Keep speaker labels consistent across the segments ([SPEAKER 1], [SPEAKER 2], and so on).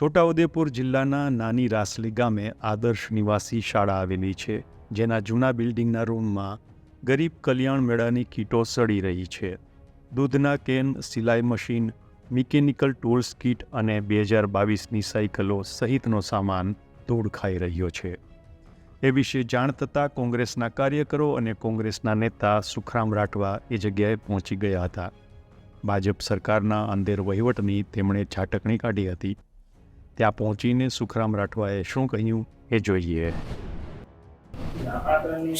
[SPEAKER 1] છોટાઉદેપુર જિલ્લાના નાની રાસલી ગામે આદર્શ નિવાસી શાળા આવેલી છે, જેના જૂના બિલ્ડિંગના રૂમમાં ગરીબ કલ્યાણ મેળાની કીટો સડી રહી છે. દૂધના કેન, સિલાઈ મશીન, મિકેનિકલ ટૂલ્સ કીટ અને બે હજાર બાવીસની સાયકલો સહિતનો સામાન ધૂળ ખાઈ રહ્યો છે. એ વિશે જાણ થતાં કોંગ્રેસના કાર્યકરો અને કોંગ્રેસના નેતા સુખરામ રાઠવા એ જગ્યાએ પહોંચી ગયા હતા. ભાજપ સરકારના અંધેર વહીવટની તેમણે છાટકણી કાઢી હતી. ત્યાં પહોંચીને સુખરામ રાઠવાએ શું કહ્યું એ જોઈએ.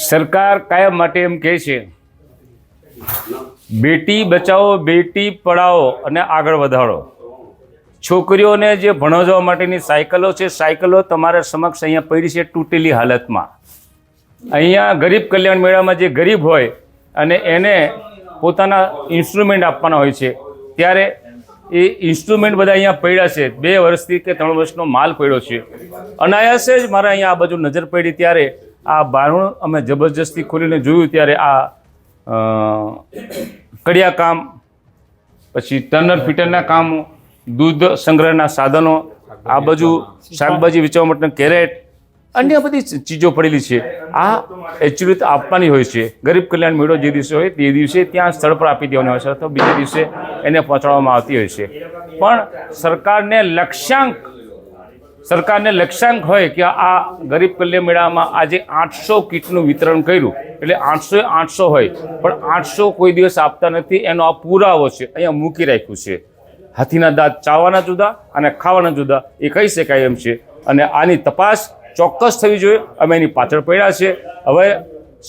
[SPEAKER 2] સરકાર કાયમ માટે એમ કહે છે, બેટી બચાવો, બેટી પઢાઓ અને આગળ વધારો. છોકરીઓને જે ભણાવવા માટેની સાયકલો છે, સાયકલો તમારા સમક્ષ અહીંયા પડી છે તૂટેલી હાલતમાં. અહીંયા ગરીબ કલ્યાણ મેળામાં જે ગરીબ હોય અને એને પોતાના ઇન્સ્ટ્રુમેન્ટ આપવાના હોય છે, ત્યારે એ ઇન્સ્ટ્રુમેન્ટ બધા અહીંયા પડ્યા છે. બે વર્ષથી કે ત્રણ વર્ષનો માલ પડ્યો છે. અનાયાસે જ મારા અહીંયા આ બાજુ નજર પડી ત્યારે આ બારણું અમે જબરજસ્તી ખોલીને જોયું ત્યારે આ કડિયા કામ પછી ટર્નર ફિટરના કામો, દૂધ સંગ્રહના સાધનો, આ બાજુ શાકભાજી વેચવા માટેના કેરેટ અન્ય બધી ચીજો પડેલી છે. આ એકચ્યુઅલી આપવાની હોય છે. ગરીબ કલ્યાણ મેળો જે દિવસે હોય તે દિવસે ત્યાં સ્થળ પર આપી દેવાનો હોય છે અથવા બીજા દિવસે એને પહોંચાડવામાં આવતી હોય છે. પણ સરકારને લક્ષ્યાંક સરકારને લક્ષ્યાંક હોય કે આ ગરીબ કલ્યાણ મેળામાં આજે આઠસો કીટનું વિતરણ કર્યું. એટલે આઠસો આઠસો હોય. પણ આઠસો કોઈ દિવસ આપતા નથી. એનો આ પુરાવો છે. અહીંયા મૂકી રાખ્યું છે. હાથીના દાંત ચાવવાના જુદા અને ખાવાના જુદા. એ કહી શકાય એમ છે. અને આની તપાસ ચોક્કસ થવી જોઈએ. અમે એની પાછળ પડ્યા છે હવે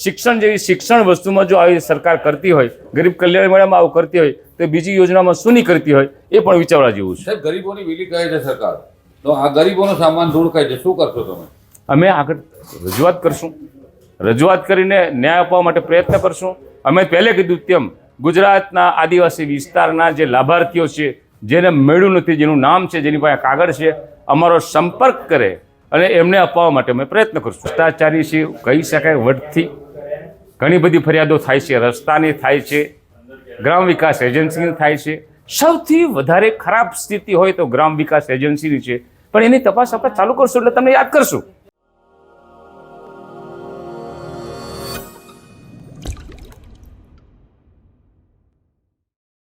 [SPEAKER 2] શિક્ષણ જેવી શિક્ષણ વસ્તુમાં જો આવી સરકાર કરતી હોય ગરીબ કલ્યાણ મેળામાં આવું કરતી હોય તો બીજી યોજનામાં શું નહીં કરતી હોય એ પણ વિચારવા જેવું છે.
[SPEAKER 3] ગરીબોની વિલી કહે છે સરકાર. તો આ ગરીબોનો સામાન દૂર કહે છે. શું કરશો તમે?
[SPEAKER 2] અમે આગળ રજૂઆત કરશું. રજૂઆત કરીને ન્યાય આપવા માટે પ્રયત્ન કરશું. અમે પહેલે કીધું તેમ ગુજરાતના આદિવાસી વિસ્તારના જે લાભાર્થીઓ છે જેને મળ્યું નથી જેનું નામ છે જેની પાસે કાગળ છે અમારો સંપર્ક કરે અને એમને અપાવવા માટે અમે પ્રયત્ન કરશું. ભ્રષ્ટાચારી છે, કહી શકાય વડથી ઘણી બધી ફરિયાદો થાય છે, રસ્તાની થાય છે, ગ્રામ વિકાસ એજન્સીની થાય છે. સૌથી વધારે ખરાબ સ્થિતિ હોય તો ગ્રામ વિકાસ એજન્સીની છે. પણ એની તપાસ આપણે ચાલુ કરશું એટલે તમને યાદ કરશું.